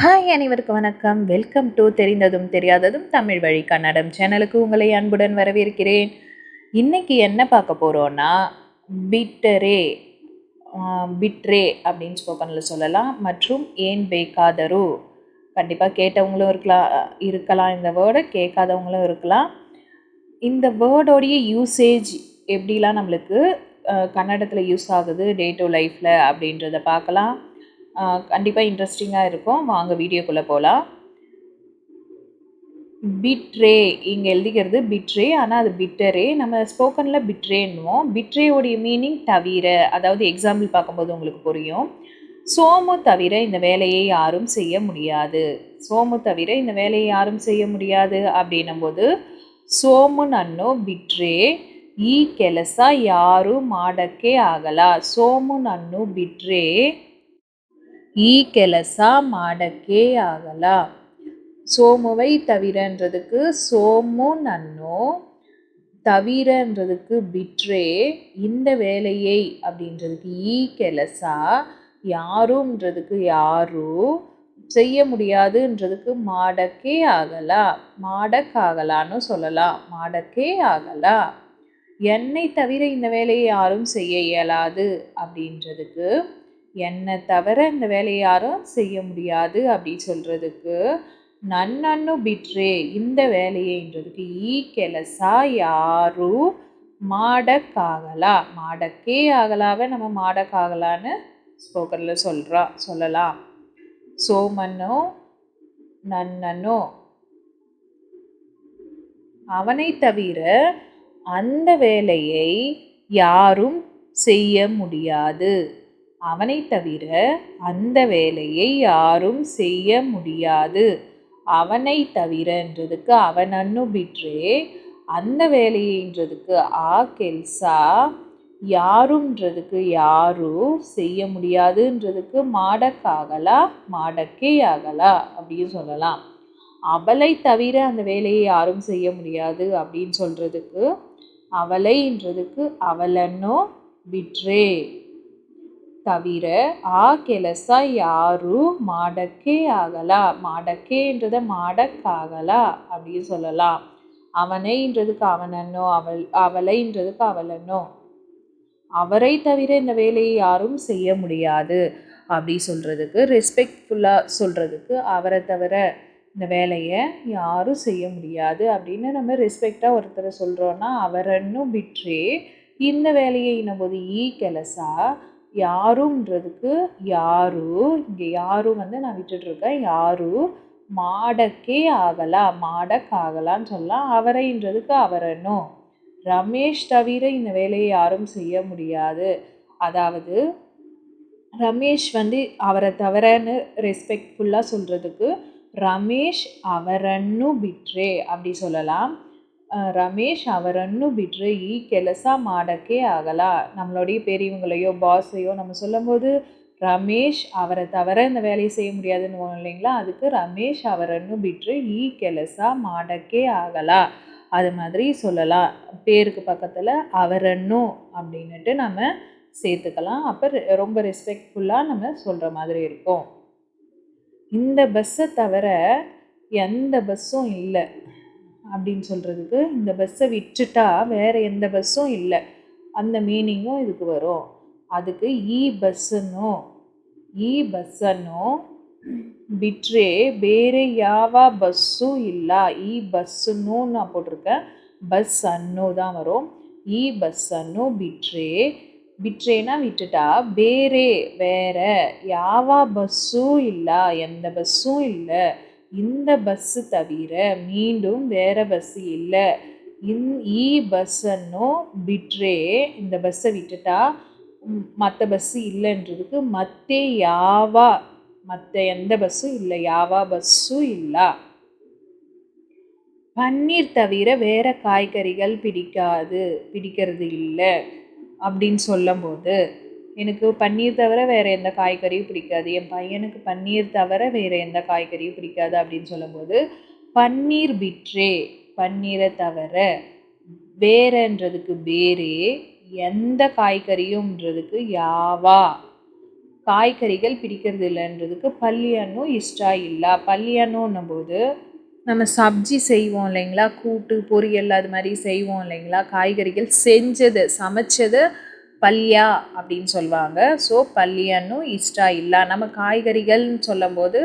Hi அனைவருக்கும் வணக்கம். Welcome to தெரிந்ததும் தெரியாததும் தமிழ் வழி கன்னடம் சேனலுக்கு உங்களை அன்புடன் வரவேற்கிறேன். இன்றைக்கி என்ன பார்க்க போகிறோன்னா பிட்டரே பிட்ரே அப்படின்னு ஸ்போக்கனில் சொல்லலாம். மற்றும் ஏன் பேக்காதரு? கண்டிப்பாக கேட்டவங்களும் இருக்கலாம் இருக்கலாம். இந்த வேர்டை கேட்காதவங்களும் இருக்கலாம். இந்த வேர்டோடைய யூசேஜ் எப்படிலாம் நம்மளுக்கு கன்னடத்தில் யூஸ் ஆகுது டே டு லைஃப்பில் அப்படின்றத பார்க்கலாம். கண்டிப்பாக இன்ட்ரெஸ்டிங்காக இருக்கும் வாங்க வீடியோக்குள்ளே போகலாம் பிட்ரே இங்கே எழுதிக்கிறது பிட்ரே ஆனால் அது பிட்டரே நம்ம ஸ்போக்கனில் பிட்ரேன்னுவோம் பிட்ரேயோடைய மீனிங் தவிர அதாவது எக்ஸாம்பிள் பார்க்கும்போது உங்களுக்கு புரியும் சோமு தவிர இந்த வேலையை யாரும் செய்ய முடியாது சோமு தவிர இந்த வேலையை யாரும் செய்ய முடியாது அப்படின்னும் போது ಸೋಮು ನನ್ನು ಬಿಟ್ರೆ ಈ ಕೆಲಸ ಯಾರು ಮಾಡಕ್ಕೆ ಆಗಲ್ಲ ಸೋಮು ನನ್ನು ಬಿಟ್ರೆ ಈ ಕೆಲಸ ಮಾಡಕ್ಕೆ ಆಗಲ್ಲ சோமுவை தவிரன்றதுக்கு சோமு நன்னோ தவிரன்றதுக்கு பிட்ரே இந்த வேலையை அப்படின்றதுக்கு ஈ கெலசா யாருன்றதுக்கு யாரு செய்ய முடியாதுன்றதுக்கு மாடக்கே ஆகலா மாடக்காகலான்னு சொல்லலாம் மாடக்கே ஆகலா என்னை தவிர இந்த வேலையை யாரும் செய்ய இயலாது அப்படின்றதுக்கு என்னை தவிர இந்த வேலையை யாரும் செய்ய முடியாது அப்படி சொல்கிறதுக்கு நன்னன்னு பிட்ரே இந்த வேலையைன்றதுக்கு ஈ கெலசா யாரும் மாடக்காகலா? மாடக்கே ஆகலாவை நம்ம மாடக்காகலான்னு ஸ்போக்கரில் சொல்கிறா சொல்லலாம். சோமனோ நன்னனோ. அவனை தவிர அந்த வேலையை யாரும் செய்ய முடியாது. அவனை தவிர அந்த வேலையை யாரும் செய்ய முடியாது. அவனை தவிரன்றதுக்கு அவன் அன்னு பிட்ரே அந்த வேலையைன்றதுக்கு ஆ கெல்சா யாருன்றதுக்கு யாரும் செய்ய முடியாதுன்றதுக்கு மாடக்காகலா மாடக்கே ஆகலா அப்படின்னு சொல்லலாம். அவளை தவிர அந்த வேலையை யாரும் செய்ய முடியாது அப்படின்னு சொல்கிறதுக்கு அவளைன்றதுக்கு அவளன்னோ விட்ரே தவிர ஆ ಕೆಲಸ யாரும் ಮಾಡಕ್ಕೆ ಆಗಲ್ಲ ಮಾಡಕ್ಕೇன்றதை மாடக்காகலா அப்படின்னு சொல்லலாம். அவனைன்றதுக்கு அவனன்னோ அவள் அவளைன்றதுக்கு அவளன்னோ. அவரை தவிர இந்த வேலையை யாரும் செய்ய முடியாது அப்படி சொல்கிறதுக்கு ரெஸ்பெக்ட்ஃபுல்லாக சொல்கிறதுக்கு அவரை தவிர இந்த வேலையை யாரும் செய்ய முடியாது அப்படின்னு நம்ம ரெஸ்பெக்டாக ஒருத்தரை சொல்கிறோன்னா அவரன்னு ಬಿಟ್ಟರೆ இந்த வேலையை இன்னும் போது ಈ கெலசா யாருன்றதுக்கு யாரு? இங்கே யாரு வந்து நான் விட்டுட்ருக்கேன் யாரு? மாடக்கே ஆகலா மாடக் ஆகலான்னு சொல்லலாம். அவரைன்றதுக்கு அவரனும் ரமேஷ் தவிர இந்த வேலையை யாரும் செய்ய முடியாது. அதாவது ரமேஷ் வந்து அவரை தவிரன்னு ரெஸ்பெக்ட்ஃபுல்லாக சொல்கிறதுக்கு ரமேஷ் அவரன்னு பிட்ரே அப்படி சொல்லலாம். ரமேஷ் ಅವರನ್ನು ಬಿಟ್ಟರೆ ಈ ಕೆಲಸ ಮಾಡೋಕ್ಕೆ ಆಗಲ್ಲ நம்மளுடைய பெரியவங்களையோ பாஸையோ நம்ம சொல்லும்போது ரமேஷ் அவரை தவிர இந்த வேலையை செய்ய முடியாதுன்னு இல்லைங்களா? அதுக்கு ரமேஷ் அவரನ್ನು ಬಿಟ್ಟರೆ ಈ ಕೆಲಸ ಮಾಡೋಕ್ಕೆ ಆಗಲ್ಲ அது மாதிரி சொல்லலாம் பேருக்கு பக்கத்தில் அவரன்னு அப்படின்னுட்டு நம்ம சேர்த்துக்கலாம். அப்போ ரொம்ப ரெஸ்பெக்ட்ஃபுல்லாக நம்ம சொல்கிற மாதிரி இருக்கும். இந்த பஸ்ஸை தவிர எந்த பஸ்ஸும் இல்லை. அப்படின்னு சொல்கிறதுக்கு இந்த பஸ்ஸை விட்டுட்டா வேறு எந்த பஸ்ஸும் இல்லை. அந்த மீனிங்கும் இதுக்கு வரும். அதுக்கு இ பஸ்ஸனோ ಈ ಬಸ್ಸನ್ನು ಬಿಟ್ಟರೆ வேறு ಯಾವ பஸ்ஸும் இல்லை. இ ಬಸ್ಸನ್ನು நான் போட்டிருக்கேன். பஸ் அன்னு தான் வரும். ಈ ಬಸ್ಸನ್ನು ಬಿಟ್ಟರೆ ಬಿಟ್ರೇನ விட்டுட்டா வேறே வேற ಯಾವ பஸ்ஸும் இல்லை. எந்த பஸ்ஸும் இல்லை. இந்த பஸ்ஸு தவிர மீண்டும் வேறு பஸ்ஸு இல்லை. இந் ஈ பஸ்ஸன்னும் பிட்ரே இந்த பஸ்ஸை விட்டுட்டா மற்ற பஸ்ஸு இல்லைன்றதுக்கு மற்ற யாவா மற்ற எந்த பஸ்ஸும் இல்லை யாவா பஸ்ஸும் இல்லை. பன்னீர் தவிர வேறு காய்கறிகள் பிடிக்காது பிடிக்கிறது இல்லை அப்படின்னு சொல்லும்போது எனக்கு பன்னீர் தவிர வேறு எந்த காய்கறியும் பிடிக்காது. என் பையனுக்கு பன்னீர் தவிர வேறு எந்த காய்கறியும் பிடிக்காது அப்படின்னு சொல்லும்போது பன்னீர் பிட்ரே பன்னீரை தவிர வேறன்றதுக்கு வேறே எந்த காய்கறியும்ன்றதுக்கு யாவா? காய்கறிகள் பிடிக்கிறது இல்லைன்றதுக்கு பல்லியன்னு இஷ்டா இல்லா? பல்லியன்னுன்னும் போது நம்ம சப்ஜி செய்வோம் இல்லைங்களா? கூட்டு பொரியல் அது மாதிரி செய்வோம் இல்லைங்களா? காய்கறிகள் செஞ்சது சமைச்சது பல்யா அப்படின்னு சொல்லுவாங்க. ஸோ பல்லியன்னு இஷ்டா இல்லா. நம்ம காய்கறிகள்னு சொல்லும்போது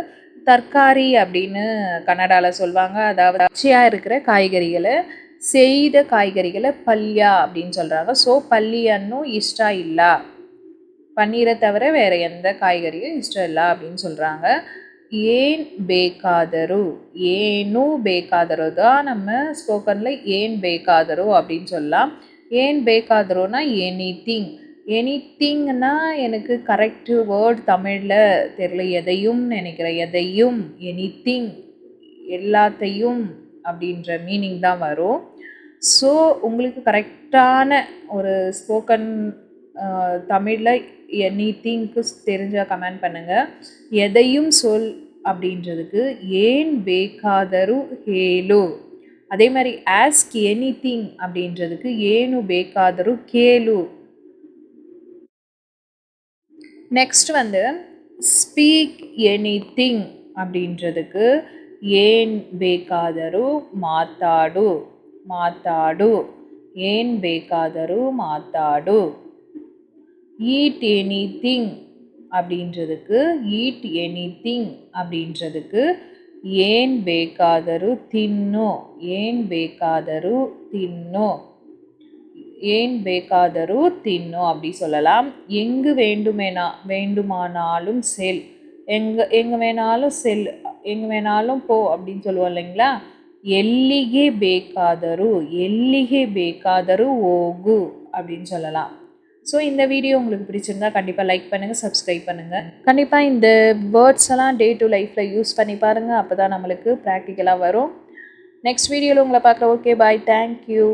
தற்காரி அப்படின்னு கன்னடாவில் சொல்லுவாங்க. அதாவது அச்சியாக இருக்கிற காய்கறிகளை செய்த காய்கறிகளை பல்யா அப்படின்னு சொல்கிறாங்க ஸோ பல்லியன்னு இஷ்டா இல்லா. பன்னீரை தவிர வேறு எந்த காய்கறியும் இஷ்டம் இல்லை அப்படின்னு சொல்கிறாங்க ஏன் பேக்காதரு? ஏனும் பேக்காதரு தான் நம்ம ஸ்போக்கனில் ஏன் பேக்காதரு அப்படின்னு சொல்லலாம். ஏன் பேக்காதருனா எனி திங் எனி திங்னா எனக்கு கரெக்டு வேர்ட் தமிழில் தெரில எதையும் நினைக்கிறேன் எதையும் எனி திங் எல்லாத்தையும் அப்படின்ற மீனிங் தான் வரும். ஸோ உங்களுக்கு கரெக்டான ஒரு ஸ்போக்கன் தமிழில் எனி திங்க்கு தெரிஞ்சால் கமெண்ட் பண்ணுங்கள் எதையும் சொல் அப்படின்றதுக்கு ஏன் பேக்காதரு ஹேலு? அதே மாதிரி ஆஸ்க் எனி திங் அப்படின்றதுக்கு ஏனு பேக்காதரு கேலு நெக்ஸ்ட் வந்து ஸ்பீக் எனி திங் அப்படின்றதுக்கு ಏನ್ ಬೇಕಾದರೂ ಮಾತಾಡು ಮಾತಾಡು ಏನು ಬೇಕಾದರೂ ಮಾತಾಡು ஈட் எனிதிங் அப்படின்றதுக்கு ஈட் எனிதிங் அப்படின்றதுக்கு ಏನ್ ಬೇಕಾದರೂ ತಿನ್ನು ಏನ್ ಬೇಕಾದರೂ ತಿನ್ನು ஏன் பேக்காதரு தின்னோ அப்படி சொல்லலாம் எங்கு வேண்டுமேனா வேண்டுமானாலும் செல் எங்கே எங்கே வேணாலும் செல் எங்கே வேணாலும் போ அப்படின்னு சொல்லுவோம் இல்லைங்களா ಎಲ್ಲಿಗೆ ಬೇಕಾದರೂ ಎಲ್ಲಿಗೆ ಬೇಕಾದರೂ ಹೋಗು அப்படின்னு சொல்லலாம் ஸோ இந்த வீடியோ உங்களுக்கு பிடிச்சிருந்தா கண்டிப்பாக லைக் பண்ணுங்கள் சப்ஸ்கிரைப் பண்ணுங்கள் கண்டிப்பாக இந்த வேர்ட்ஸ் எல்லாம் டே டு லைஃப்பில் யூஸ் பண்ணி பாருங்கள் அப்போ தான் நம்மளுக்கு ப்ராக்டிக்கலாக வரும். நெக்ஸ்ட் வீடியோவில் உங்களை பார்க்குற ஓகே பாய் தேங்க்யூ